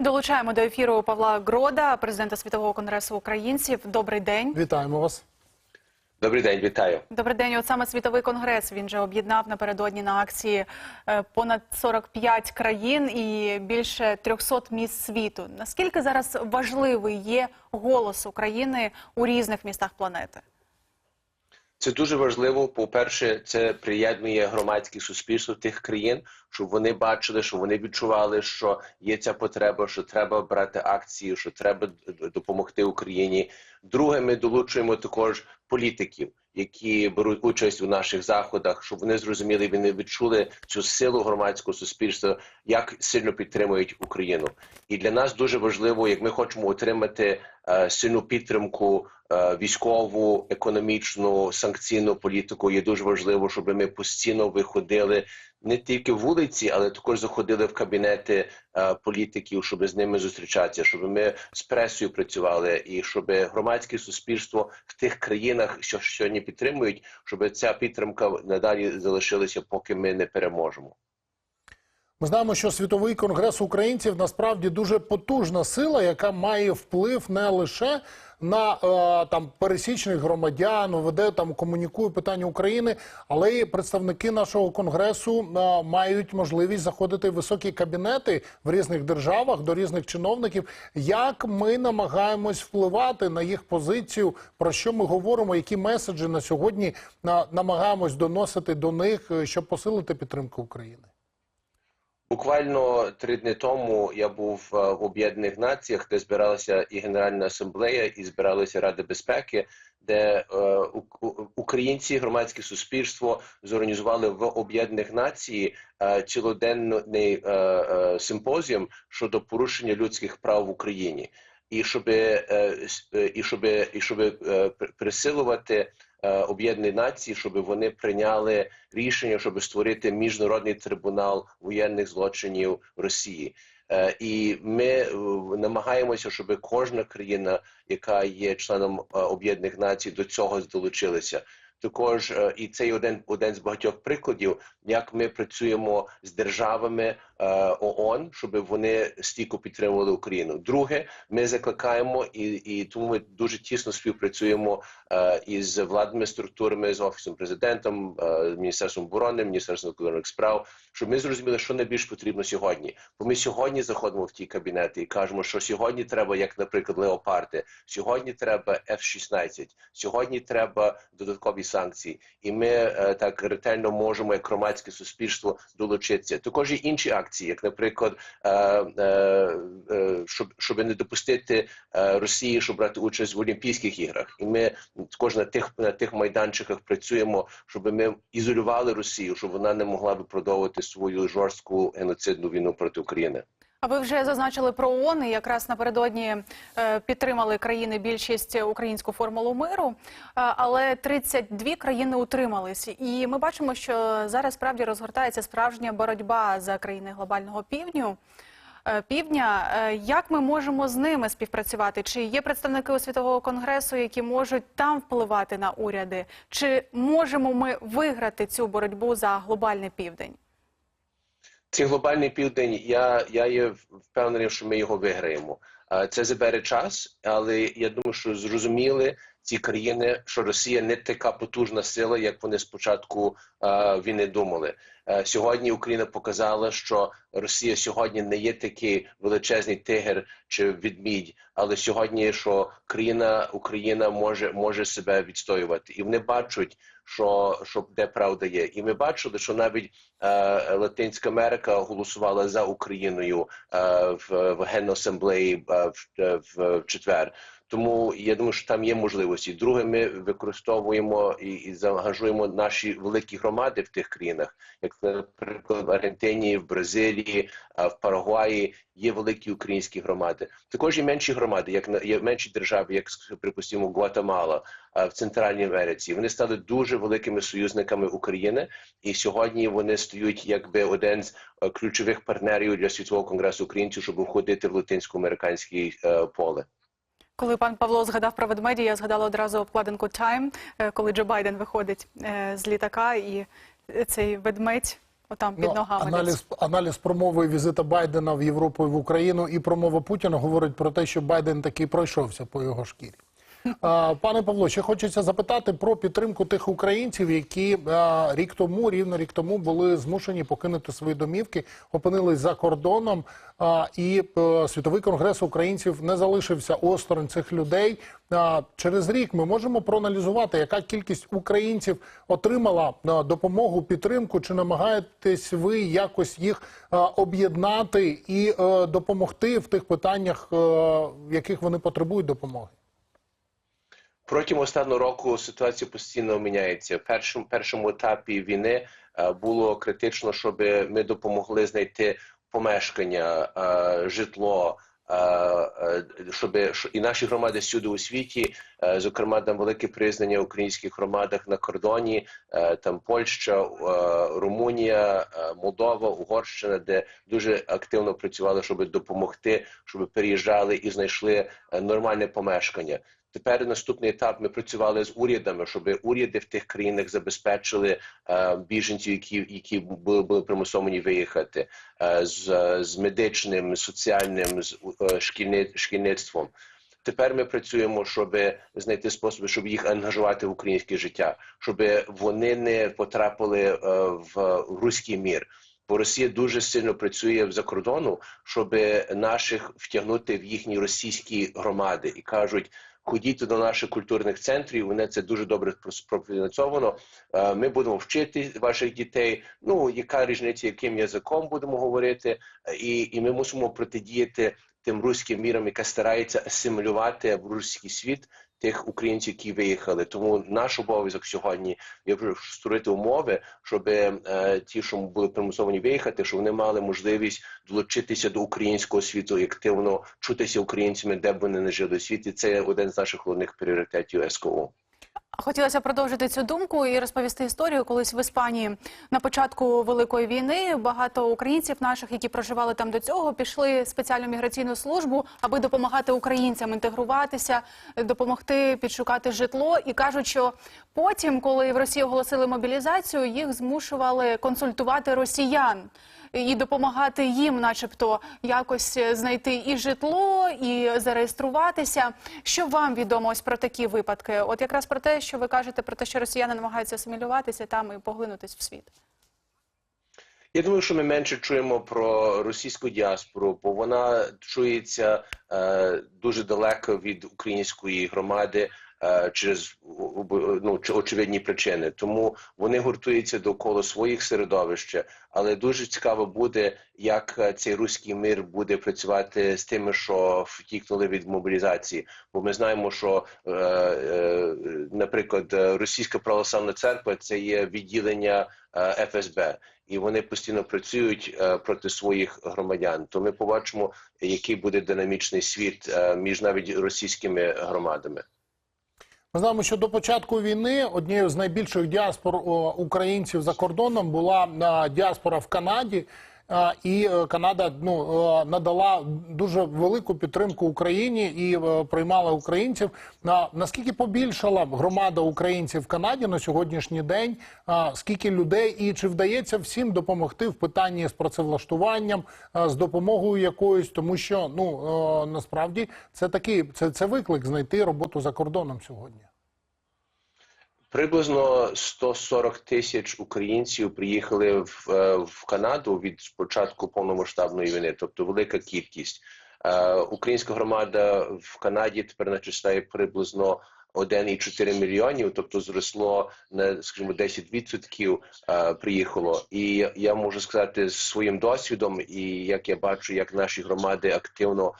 Долучаємо до ефіру Павла Грода, президента Світового конгресу українців. Добрий день. Вітаємо вас. Добрий день, вітаю. Добрий день. От саме світовий конгрес він же об'єднав напередодні на акції е, понад 45 країн і більше 300 міст світу. Наскільки зараз важливий є голос України у різних містах планети? Це дуже важливо. По-перше, це приєднує громадське суспільство тих країн, щоб вони бачили, що вони відчували, що є ця потреба, що треба брати акції, що треба допомогти Україні. Друге, ми долучуємо також політиків, які беруть участь у наших заходах, щоб вони зрозуміли, вони відчули цю силу громадського суспільства, як сильно підтримують Україну. І для нас дуже важливо, як ми хочемо отримати е, сильну підтримку е, військову, економічну, санкційну політику. Є дуже важливо, щоб ми постійно виходили не тільки вулиці, але також заходили в кабінети е, політиків, щоб з ними зустрічатися, щоб ми з пресою працювали, і щоб громадське суспільство в тих країнах, що сьогодні підтримують, щоб ця підтримка надалі залишилася, поки ми не переможемо. Ми знаємо, що світовий конгрес українців насправді дуже потужна сила, яка має вплив не лише на е, там пересічних громадян, веде там комунікує питання України, але й представники нашого конгресу е, мають можливість заходити в високі кабінети в різних державах до різних чиновників. Як ми намагаємось впливати на їх позицію, про що ми говоримо, які меседжі на сьогодні е, намагаємось доносити до них, е, щоб посилити підтримку України? Буквально три дні тому я був е, в Об'єднаних Націях, де збиралася і Генеральна асамблея, і збиралася Рада безпеки, де е, українці, громадське суспільство зорганізували в Об'єднаних Нації е, цілоденний симпозіум щодо порушення людських прав в Україні. І щоб, і щоб, і щоб присилувати е, Об'єднані Нації, щоб вони прийняли рішення, щоб створити міжнародний трибунал воєнних злочинів Росії. Е, І ми е, намагаємося, щоб кожна країна, яка є членом Об'єднаних Націй, до цього долучилася. Також і це один, один з багатьох прикладів, як ми працюємо з державами ООН, щоб вони стійко підтримували Україну. Друге, ми закликаємо і, і тому ми дуже тісно співпрацюємо е, із владними структурами, з офісом президентом, е, міністерством оборони, міністерством закордонних справ, щоб ми зрозуміли, що найбільш потрібно сьогодні. Бо ми сьогодні заходимо в ті кабінети і кажемо, що сьогодні треба, як, наприклад, леопарди, сьогодні треба F-16, сьогодні треба додаткові санкції, і ми е, так ретельно можемо, як громадське суспільство, долучитися. Також є інші акції, як, наприклад, е, е, е, щоб, щоб не допустити Росії, щоб брати участь в Олімпійських іграх, і ми також на тих на тих майданчиках працюємо, щоб ми ізолювали Росію, щоб вона не могла виправдовувати свою жорстку геноцидну війну проти України. А ви вже зазначили про ООН, і якраз напередодні е, підтримали країни більшість українську формулу миру, е, але 32 країни утримались. І ми бачимо, що зараз справді розгортається справжня боротьба за країни глобального півдню. е, Півдня, як ми можемо з ними співпрацювати? Чи є представники у світового конгресу, які можуть там впливати на уряди? Чи можемо ми виграти цю боротьбу за глобальний південь? Цей глобальний південь, я, я є впевнений, що ми його виграємо. Це забере час, але я думаю, що зрозуміли ці країни, що Росія не така потужна сила, як вони спочатку війни думали. Сьогодні Україна показала, що Росія сьогодні не є такий величезний тигр чи відмідь, але сьогодні що країна Україна може може себе відстоювати, і вони бачать, що, що де правда є. І ми бачили, що навіть е, Латинська Америка голосувала за Україною е, в, в Генасамблеї е, в, в, в четвер. Тому я думаю, що там є можливості. Друге, ми використовуємо і, і заангажуємо наші великі громади в тих країнах, як наприклад в Аргентині, в Бразилії, в Парагваї є великі українські громади. Також є менші громади, як є менші держави, як припустимо Гватемала в Центральній Америці. Вони стали дуже великими союзниками України, і сьогодні вони стають якби один з е, ключових партнерів для світового конгресу українців, щоб входити в латинсько-американське поле. Коли пан Павло згадав про ведмеді, я згадала одразу обкладинку Time, е, коли Джо Байден виходить е, з літака, і цей ведмедь отам під Ну, ногами. аналіз, аналіз промови візита Байдена в Європу і в Україну і промова Путіна говорить про те, що Байден таки пройшовся по його шкірі. Пане Павло, ще хочеться запитати про підтримку тих українців, які рік тому, рівно рік тому, були змушені покинути свої домівки, опинились за кордоном. І е, світовий конгрес українців не залишився осторонь цих людей. Через рік ми можемо проаналізувати, яка кількість українців отримала допомогу, підтримку, чи намагаєтесь ви якось їх об'єднати і е, допомогти в тих питаннях, е, в яких вони потребують допомоги. Протягом останнього року ситуація постійно міняється. В першому першому етапі війни е, було критично, щоб ми допомогли знайти помешкання, е, житло. е, Щоб що- і наші громади всюди у світі, зокрема, там велике признання українських громадах на кордоні, там Польща, Румунія, Молдова, Угорщина, де дуже активно працювали, щоб допомогти, щоб переїжджали і знайшли нормальне помешкання. Тепер наступний етап ми працювали з урядами, щоб уряди в тих країнах забезпечили е, біженців, які які були, були примусовані виїхати е, з, з медичним, соціальним, з е, шкільни, шкільництвом. Тепер ми працюємо, щоб знайти способи, щоб їх ангажувати в українське життя, щоб вони не потрапили в руський мір. Бо Росія дуже сильно працює за кордону, щоб наших втягнути в їхні російські громади і кажуть. Ходіть до наших культурних центрів. Вони це дуже добре профінансовано. Е, Ми будемо вчити ваших дітей. Ну яка різниця, яким язиком будемо говорити, і, і ми мусимо протидіяти тим руським мірам, яка старається асимілювати в руський світ тих українців, які виїхали. Тому наш обов'язок сьогодні є створити умови, щоб е, ті, що були примусовані виїхати, щоб вони мали можливість долучитися до українського світу і активно чутися українцями, де б вони не жили у світі. Це один з наших головних пріоритетів СКО. Хотілося продовжити цю думку і розповісти історію. Колись в Іспанії на початку великої війни багато українців наших, які проживали там до цього, пішли в спеціальну міграційну службу, аби допомагати українцям інтегруватися, допомогти підшукати житло. І кажуть, що потім, коли в Росії оголосили мобілізацію, їх змушували консультувати росіян. І допомагати їм, начебто, якось знайти і житло, і зареєструватися. Що вам відомо ось про такі випадки? От якраз про те, що ви кажете, про те, що росіяни намагаються асимілюватися там і поглинутись в світ. Я думаю, що ми менше чуємо про російську діаспору, бо вона чується е, дуже далеко від української громади через ну, очевидні причини. Тому вони гуртуються довкола своїх середовища. Але дуже цікаво буде, як е, цей руський мир буде працювати з тими, що втікнули від мобілізації. Бо ми знаємо, що, е, е, наприклад, е, російська православна церква це є відділення е, ФСБ і вони постійно працюють е, проти своїх громадян. То ми побачимо, який буде динамічний світ е, між навіть російськими громадами. Ми знаємо, що до початку війни однією з найбільших діаспор українців за кордоном була діаспора в Канаді. І е, Канада ну е, надала дуже велику підтримку Україні і е, приймала українців. Наскільки побільшала громада українців в Канаді на сьогоднішній день? Скільки людей і чи вдається всім допомогти в питанні з працевлаштуванням, з допомогою якоюсь, тому що ну насправді це такий це, це виклик знайти роботу за кордоном сьогодні. Приблизно 140 тисяч українців приїхали в, е, в Канаду від початку повномасштабної війни, тобто велика кількість. Е, Українська громада в Канаді тепер начисляє приблизно 1,4 мільйонів, тобто зросло на скажімо 10% е, приїхало. І я можу сказати з своїм досвідом, і як я бачу, як наші громади активно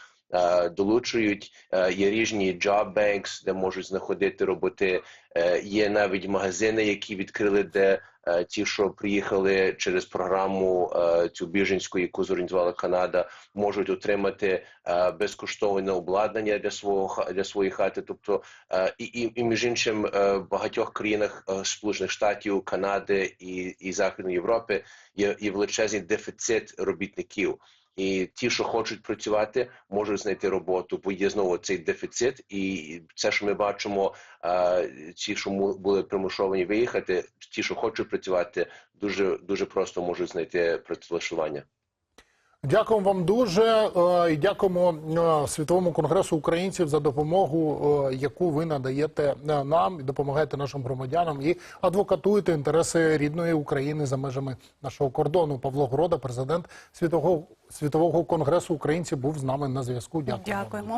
долучують. Е, Є різні job banks, де можуть знаходити роботи. Е, Є навіть магазини, які відкрили, де е, ті, що приїхали через програму е, цю біженську, яку зорганізувала Канада, можуть отримати е, безкоштовне обладнання для свого для своєї хати. Тобто е, і, і, і між іншим е, в багатьох країнах е, Сполучених Штатів, Канади і, і Західної Європи є, є величезний дефіцит робітників. І ті, що хочуть працювати, можуть знайти роботу, бо є знову цей дефіцит, і це, що ми бачимо, е, ті, що були примушовані виїхати, ті, що хочуть працювати, дуже дуже просто можуть знайти працевлаштування. Дякуємо вам дуже е, і дякуємо е, Світовому конгресу українців за допомогу, е, яку ви надаєте нам і допомагаєте нашим громадянам і адвокатуєте інтереси рідної України за межами нашого кордону. Павло Города, президент Світового світового конгресу українців, був з нами на зв'язку. Дякую. Дякуємо.